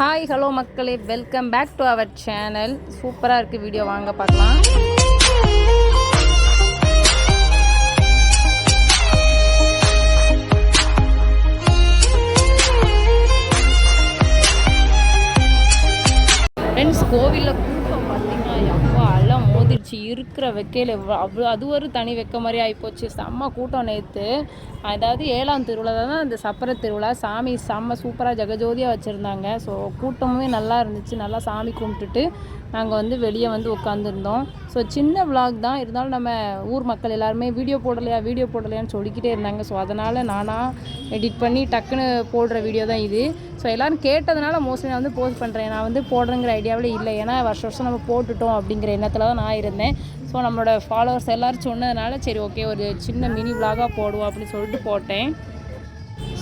Hi hello மக்களே. Welcome back to our channel சூப்பராக இருக்குது வீடியோ வாங்க பார்க்கலாம். ஃப்ரெண்ட்ஸ் கோவிலில் கூட்டம் பார்த்தீங்கன்னா எவ்வளோ எல்லாம் மோதிருச்சு. இருக்கிற வெக்கையில் அவ்வளோ அது ஒரு தனி வெக்க மாதிரி ஆகிப்போச்சு செம்ம கூட்டம் நேற்று அதாவது ஏழாம் திருவிழா தான் இந்த சப்பர திருவிழா. சாமி செம்ம சூப்பராக ஜெகஜோதியாக வச்சுருந்தாங்க. ஸோ கூட்டமுமே நல்லா இருந்துச்சு. நல்லா சாமி கும்பிட்டுட்டு நாங்கள் வந்து வெளியே வந்து உட்காந்துருந்தோம் ஸோ சின்ன விளாக் தான். இருந்தாலும் நம்ம ஊர் மக்கள் எல்லாருமே வீடியோ போடலையா வீடியோ போடலையான்னு சொல்லிக்கிட்டே இருந்தாங்க. ஸோ அதனால் நானாக எடிட் பண்ணி டக்குன்னு போடுற வீடியோ தான் இது. ஸோ எல்லோரும் கேட்டதுனால மோஸ்ட்லி நான் வந்து போஸ்ட் பண்ணுறேன் நான் வந்து போடுறேங்கிற ஐடியாவில் இல்லை. ஏன்னா வருஷம் வருஷம் நம்ம போட்டுட்டோம் அப்படிங்கிற எண்ணத்தில் தான் நான் இருந்தேன். ஸோ நம்மளோட ஃபாலோவர்ஸ் எல்லோரும் சொன்னதுனால சரி ஓகே ஒரு சின்ன மினி விலாகாக போடுவோம் அப்படின்னு சொல்லிட்டு போட்டேன்.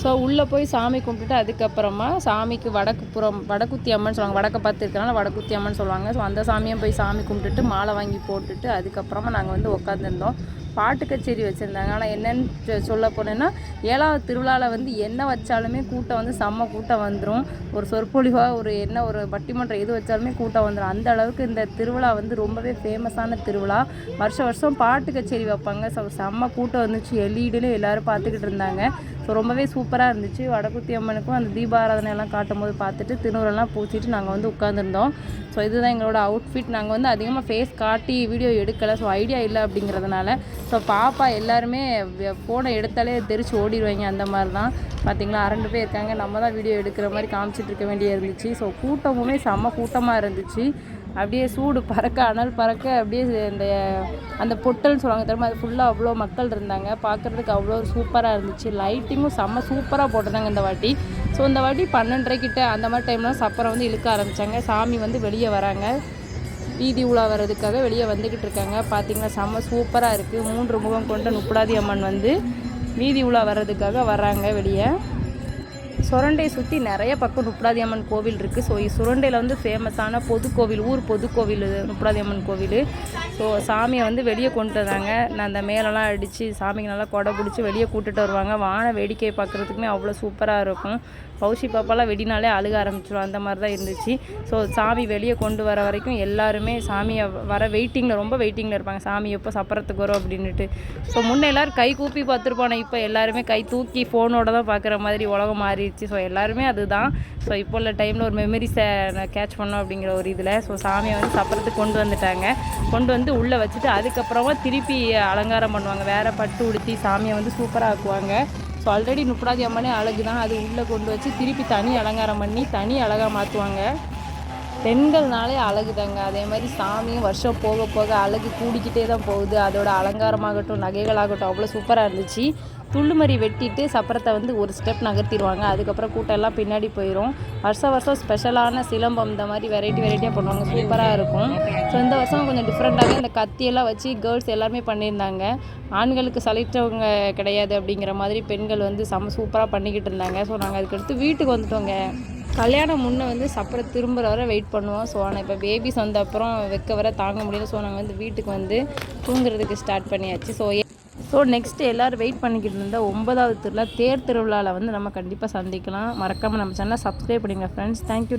ஸோ உள்ளே போய் சாமி கும்பிட்டுட்டு அதுக்கப்புறமா சாமிக்கு வடக்கு புறம் வடக்குத்தி அம்மன் சொல்லுவாங்க வடக்க பார்த்து இருக்கிறனால வடக்குத்தி அம்மன் சொல்லுவாங்க. ஸோ அந்த சாமியும் போய் சாமி கும்பிட்டுட்டு மாலை வாங்கி போட்டுட்டு அதுக்கப்புறமா நாங்கள் வந்து உட்காந்துருந்தோம் பாட்டு கச்சேரி வச்சுருந்தாங்க. ஆனால் என்னன்னு சொல்ல போனேன்னா ஏழாவது திருவிழாவில் வந்து என்ன வச்சாலுமே கூட்டம் வந்து செம்ம கூட்டம் வந்துடும் ஒரு சொற்பொழிவாக ஒரு என்ன ஒரு பட்டிமன்றம் எது வச்சாலுமே கூட்டம் வந்துடும் அந்த அளவுக்கு இந்த திருவிழா வந்து ரொம்பவே ஃபேமஸான திருவிழா. வருஷம் வருஷம் பாட்டு கச்சேரி வைப்பாங்க. செம்ம கூட்டம் வந்துச்சு. எல்இடிலையும் எல்லோரும் பார்த்துக்கிட்டு இருந்தாங்க. ஸோ ரொம்பவே சூப்பராக இருந்துச்சு. வடக்குத்தி அம்மனுக்கும் அந்த தீபாராதனையெல்லாம் காட்டும் போது பார்த்துட்டு திருநூறெல்லாம் பூச்சிட்டு நாங்கள் வந்து உட்காந்துருந்தோம் ஸோ இதுதான் எங்களோட அவுட்ஃபிட் நாங்கள் வந்து அதிகமாக ஃபேஸ் காட்டி வீடியோ எடுக்கலை. ஸோ ஐடியா இல்லை அப்படிங்கிறதுனால. ஸோ பாப்பா எல்லாருமே ஃபோனை எடுத்தாலே தெரிச்சு ஓடிடுவாங்க. அந்த மாதிரி தான் பார்த்திங்களா அரண்டு பேர் இருக்காங்க. நம்ம தான் வீடியோ எடுக்கிற மாதிரி காமிச்சிட்டு இருக்க வேண்டிய இருந்துச்சு. ஸோ கூட்டமுமே செம்ம கூட்டமாக இருந்துச்சு. அப்படியே சூடு பறக்க அனல் பறக்க அப்படியே இந்த அந்த பொட்டல்னு சொல்லுவாங்க தெரியுமா? அது ஃபுல்லாக அவ்வளோ மக்கள் இருந்தாங்க. பார்க்குறதுக்கு அவ்வளோ சூப்பராக இருந்துச்சு. லைட்டிங்கும் செம்ம சூப்பராக போட்டிருந்தாங்க இந்த வாட்டி. ஸோ இந்த வாட்டி பன்னெண்டரைக்கிட்ட அந்த மாதிரி டைம்லாம் சப்பரம் வந்து இழுக்க ஆரம்பித்தாங்க சாமி வந்து வெளியே வராங்க. வீதி உலா வர்றதுக்காக வெளியே வந்துக்கிட்டு இருக்காங்க. பார்த்தீங்கன்னா செம்ம சூப்பராக இருக்குது மூன்று முகம் கொண்ட முப்படாதி அம்மன் வந்து வீதி உலா வர்றதுக்காக வர்றாங்க வெளியே. சுரண்டையை சுற்றி நிறைய பக்கம் நுப்படாதியம்மன் கோவில் இருக்குது ஸோ சுரண்டையில் வந்து ஃபேமஸான பொது கோவில் ஊர் பொது கோவில் முப்படாதி அம்மன் கோவில். ஸோ சாமியை வந்து வெளியே கொண்டு வந்தாங்க நான் அந்த மேலெல்லாம் அடித்து சாமிக்கு நல்லா கொடை பிடிச்சி வெளியே கூட்டுட்டு வருவாங்க. வான வேடிக்கை பார்க்குறதுக்குமே அவ்வளோ சூப்பராக இருக்கும். பௌஷி பாப்பாலாம் வெடினாலே அழுக ஆரம்பிச்சிடும் அந்த மாதிரி தான் இருந்துச்சு. ஸோ சாமி வெளியே கொண்டு வர வரைக்கும் எல்லாருமே சாமியை வர வெயிட்டிங்கில் ரொம்ப வெயிட்டிங்கில் இருப்பாங்க. சாமி எப்போ சப்பரத்துக்கு வரும் அப்படின்ட்டு ஸோ முன்னே எல்லோரும் கை கூப்பி பார்த்துருப்பானே இப்போ எல்லாருமே கை தூக்கி ஃபோனோட தான் பார்க்குற மாதிரி உலகம் மாறிடுச்சு. ஸோ எல்லாருமே அதுதான். ஸோ இப்போ உள்ள டைமில் ஒரு மெமரிஸை கேட்ச் பண்ணோம் அப்படிங்கிற ஒரு இதில். ஸோ சாமியை வந்து சப்பரத்துக்கு கொண்டு வந்துட்டாங்க. கொண்டு வந்து உள்ளே வச்சுட்டு அதுக்கப்புறமா திருப்பி அலங்காரம் பண்ணுவாங்க. வேறு பட்டு உடுத்தி சாமியை வந்து சூப்பராக ஆக்குவாங்க. ஸோ ஆல்ரெடி முப்படாதி அம்மனே அழகு தான் அது உள்ளே கொண்டு வச்சு திருப்பி தனி அலங்காரம் பண்ணி தனி அழகாக மாற்றுவாங்க பெண்கள்னாலே அழகு தாங்க அதே மாதிரி சாமியும் வருஷம் போக போக அழகு கூடிக்கிட்டே தான் போகுது. அதோட அலங்காரமாகட்டும் நகைகளாகட்டும் அவ்வளோ சூப்பராக இருந்துச்சு. துள்ளுமறி வெட்டிட்டு சப்பரத்தை வந்து ஒரு ஸ்டெப் நகர்த்திடுவாங்க. அதுக்கப்புறம் கூட்டம் எல்லாம் பின்னாடி போயிடும் வருஷம் வருஷம் ஸ்பெஷலான சிலம்பம் இந்த மாதிரி வெரைட்டி வெரைட்டியாக பண்ணுவாங்க. சூப்பராக இருக்கும். ஸோ இந்த வருஷம் கொஞ்சம் டிஃப்ரெண்ட்டாகவே இந்த கத்தியெல்லாம் வச்சு கேர்ள்ஸ் எல்லாருமே பண்ணியிருந்தாங்க. ஆண்களுக்கு சலித்தவங்க கிடையாது அப்படிங்கிற மாதிரி பெண்கள் வந்து செம சூப்பராக பண்ணிக்கிட்டு இருந்தாங்க. ஸோ நாங்கள் அதுக்கடுத்து வீட்டுக்கு வந்துட்டோங்க. கல்யாணம் முன்னே வந்து சப்பரை திரும்புகிற வர வெயிட் பண்ணுவோம். ஸோ ஆனால் இப்போ பேபிஸ் வந்த அப்புறம் வைக்க வர தாங்க முடியல. ஸோ நாங்கள் வந்து வீட்டுக்கு வந்து தூங்குறதுக்கு ஸ்டார்ட் பண்ணியாச்சு. ஸோ ஸோ நெக்ஸ்ட்டு எல்லோரும் வெயிட் பண்ணிக்கிட்டு இருந்தால் ஒன்பதாவது திருவிழா தேர் திருவிழாவில் வந்து நம்ம கண்டிப்பாக சந்திக்கலாம். மறக்காமல் நம்ம சேனலை சப்ஸ்கிரைப் பண்ணிங்க ஃப்ரெண்ட்ஸ் தேங்க்யூ